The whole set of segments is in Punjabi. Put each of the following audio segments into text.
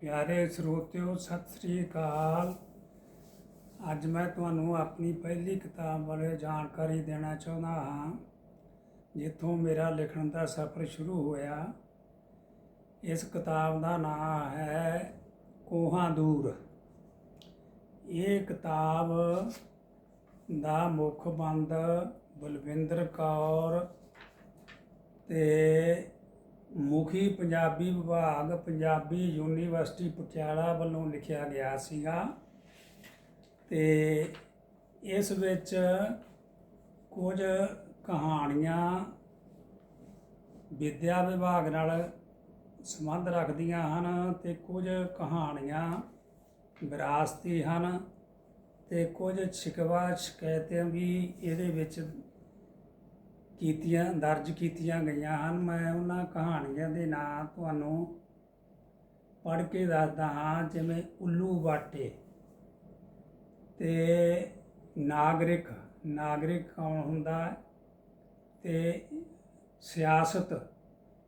ਪਿਆਰੇ ਸਰੋਤਿਓ, ਸਤਿ ਸ੍ਰੀ ਅਕਾਲ। ਅੱਜ ਮੈਂ ਤੁਹਾਨੂੰ ਆਪਣੀ ਪਹਿਲੀ ਕਿਤਾਬ ਬਾਰੇ ਜਾਣਕਾਰੀ ਦੇਣਾ ਚਾਹੁੰਦਾ ਹਾਂ, ਜਿੱਥੋਂ ਮੇਰਾ ਲਿਖਣ ਦਾ ਸਫ਼ਰ ਸ਼ੁਰੂ ਹੋਇਆ। ਇਸ ਕਿਤਾਬ ਦਾ ਨਾਮ ਹੈ ਕੋਹਾਂ ਦੂਰ। ਇਹ ਕਿਤਾਬ ਦਾ ਮੁੱਖ ਬੰਦ ਬਲਵਿੰਦਰ ਕੌਰ ਤੇ ਮੁਖੀ ਪੰਜਾਬੀ ਵਿਭਾਗ, ਪੰਜਾਬੀ ਯੂਨੀਵਰਸਿਟੀ ਪਟਿਆਲਾ ਵੱਲੋਂ ਲਿਖਿਆ ਗਿਆ ਸੀਗਾ। ਤੇ ਇਸ ਵਿੱਚ ਕੁਝ ਕਹਾਣੀਆਂ ਵਿਦਿਆ ਵਿਭਾਗ ਨਾਲ ਸੰਬੰਧ ਰੱਖਦੀਆਂ ਹਨ ਤੇ ਕੁਝ ਕਹਾਣੀਆਂ ਵਿਰਾਸਤੀ ਹਨ ਤੇ ਕੁਝ ਸ਼ਿਕਵਾ ਸ਼ਿਕਾਇਤਾਂ ਵੀ ਇਹਦੇ ਵਿੱਚ ਕੀਤੀਆਂ, ਦਰਜ ਕੀਤੀਆਂ ਗਈਆਂ ਹਨ। ਮੈਂ ਉਹਨਾਂ ਕਹਾਣੀਆਂ ਦੇ ਨਾਂ ਤੁਹਾਨੂੰ ਪੜ੍ਹ ਕੇ ਦੱਸਦਾ ਹਾਂ, ਜਿਵੇਂ ਉੱਲੂ ਬਾਟੇ ਤੇ ਨਾਗਰਿਕ। ਨਾਗਰਿਕ ਕੌਣ ਹੁੰਦਾ ਹੈ ਤੇ ਸਿਆਸਤ।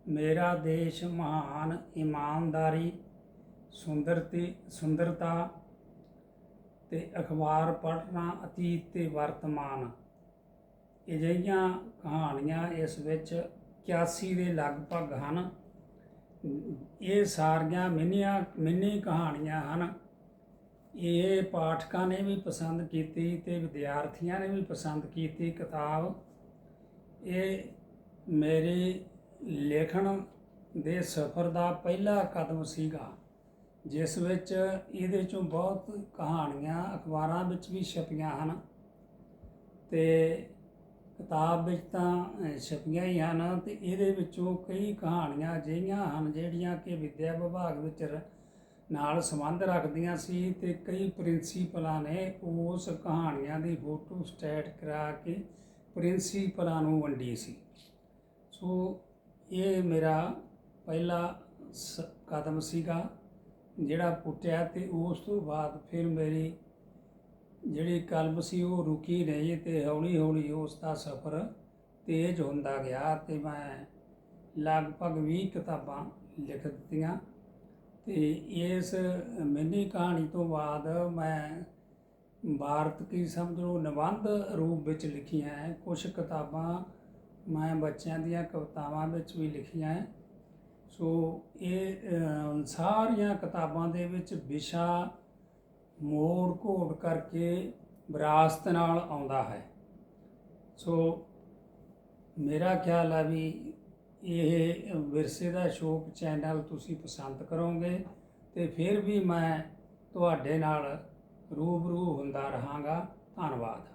ਮੇਰਾ ਦੇਸ਼ ਮਹਾਨ, ਇਮਾਨਦਾਰੀ, ਸੁੰਦਰਤੀ, ਸੁੰਦਰਤਾ ਤੇ ਅਖਬਾਰ ਪੜ੍ਹਨਾ, ਅਤੀਤ ਤੇ ਵਰਤਮਾਨ। ਅਜਿਹੀਆਂ ਕਹਾਣੀਆਂ ਇਸ ਵਿੱਚ 81 ਦੇ ਲਗਭਗ ਹਨ। ਇਹ ਸਾਰੀਆਂ ਮਿੰਨੀਆਂ, ਮਿੰਨੀ ਕਹਾਣੀਆਂ ਹਨ। ਇਹ ਪਾਠਕਾਂ ਨੇ ਵੀ ਪਸੰਦ ਕੀਤੀ ਤੇ ਵਿਦਿਆਰਥੀਆਂ ਨੇ ਵੀ ਪਸੰਦ ਕੀਤੀ ਕਿਤਾਬ। ਇਹ ਮੇਰੇ ਲੇਖਣ ਦੇ ਸਫ਼ਰ ਦਾ ਪਹਿਲਾ ਕਦਮ ਸੀਗਾ, ਜਿਸ ਵਿੱਚ ਇਹਦੇ ਚੋਂ ਬਹੁਤ ਕਹਾਣੀਆਂ ਅਖਬਾਰਾਂ ਵਿੱਚ ਵੀ ਛਪੀਆਂ ਹਨ। ਤੇ ਕਿਤਾਬ ਵਿੱਚ ਤਾਂ ਛਪੀਆਂ ਹੀ ਹਨ ਤੇ ਇਹਦੇ ਵਿੱਚੋਂ ਕਈ ਕਹਾਣੀਆਂ ਅਜਿਹੀਆਂ ਹਨ ਜਿਹੜੀਆਂ ਕਿ ਵਿੱਦਿਆ ਵਿਭਾਗ ਵਿੱਚ ਰ- ਨਾਲ ਸੰਬੰਧ ਰੱਖਦੀਆਂ ਸੀ ਤੇ ਕਈ ਪ੍ਰਿੰਸੀਪਲਾਂ ਨੇ ਉਸ ਕਹਾਣੀਆਂ ਦੀ ਫੋਟੋ ਸਟੈਟ ਕਰਾ ਕੇ ਪ੍ਰਿੰਸੀਪਲਾਂ ਨੂੰ ਵੰਡੀ ਸੀ। ਸੋ ਇਹ ਮੇਰਾ ਪਹਿਲਾ ਸ- ਕਦਮ ਸੀਗਾ ਜਿਹੜਾ ਪੁੱਟਿਆ ਤੇ ਉਸ ਤੋਂ ਬਾਅਦ ਫਿਰ ਮੇਰੀ ਜਿਹੜੀ ਕਲਮ ਸੀ ਉਹ ਰੁਕੀ ਨਹੀਂ ਤੇ ਹੌਲੀ ਹੌਲੀ ਉਸ ਦਾ ਸਫ਼ਰ ਤੇਜ਼ ਹੁੰਦਾ ਗਿਆ ਤੇ ਮੈਂ ਲਗਭਗ 20 ਕਿਤਾਬਾਂ ਲਿਖ ਦਿੱਤੀਆਂ। ਤੇ ਇਸ ਮਿੰਨੀ ਕਹਾਣੀ ਤੋਂ ਬਾਅਦ ਮੈਂ ਭਾਰਤ ਕੀ ਸਮਝ ਲਓ ਨਿਬੰਧ ਰੂਪ ਵਿੱਚ ਲਿਖੀਆਂ ਹੈ। ਕੁਝ ਕਿਤਾਬਾਂ ਮੈਂ ਬੱਚਿਆਂ ਦੀਆਂ ਕਵਿਤਾਵਾਂ ਵਿੱਚ ਵੀ ਲਿਖੀਆਂ ਹੈ। ਸੋ ਇਹ ਸਾਰੀਆਂ ਕਿਤਾਬਾਂ ਦੇ ਵਿੱਚ ਵਿਸ਼ਾ ਮੋੜ ਘੋੜ ਕਰਕੇ ਵਿਰਾਸਤ ਨਾਲ ਆਉਂਦਾ ਹੈ। ਸੋ ਮੇਰਾ ਖਿਆਲ ਹੈ ਵੀ ਇਹ ਵਿਰਸੇ ਦਾ ਸ਼ੌਕ ਚੈਨਲ ਤੁਸੀਂ ਪਸੰਦ ਕਰੋਗੇ ਤੇ ਫਿਰ ਵੀ ਮੈਂ ਤੁਹਾਡੇ ਨਾਲ ਰੂਬਰੂ ਹੁੰਦਾ ਰਹਾਂਗਾ। ਧੰਨਵਾਦ।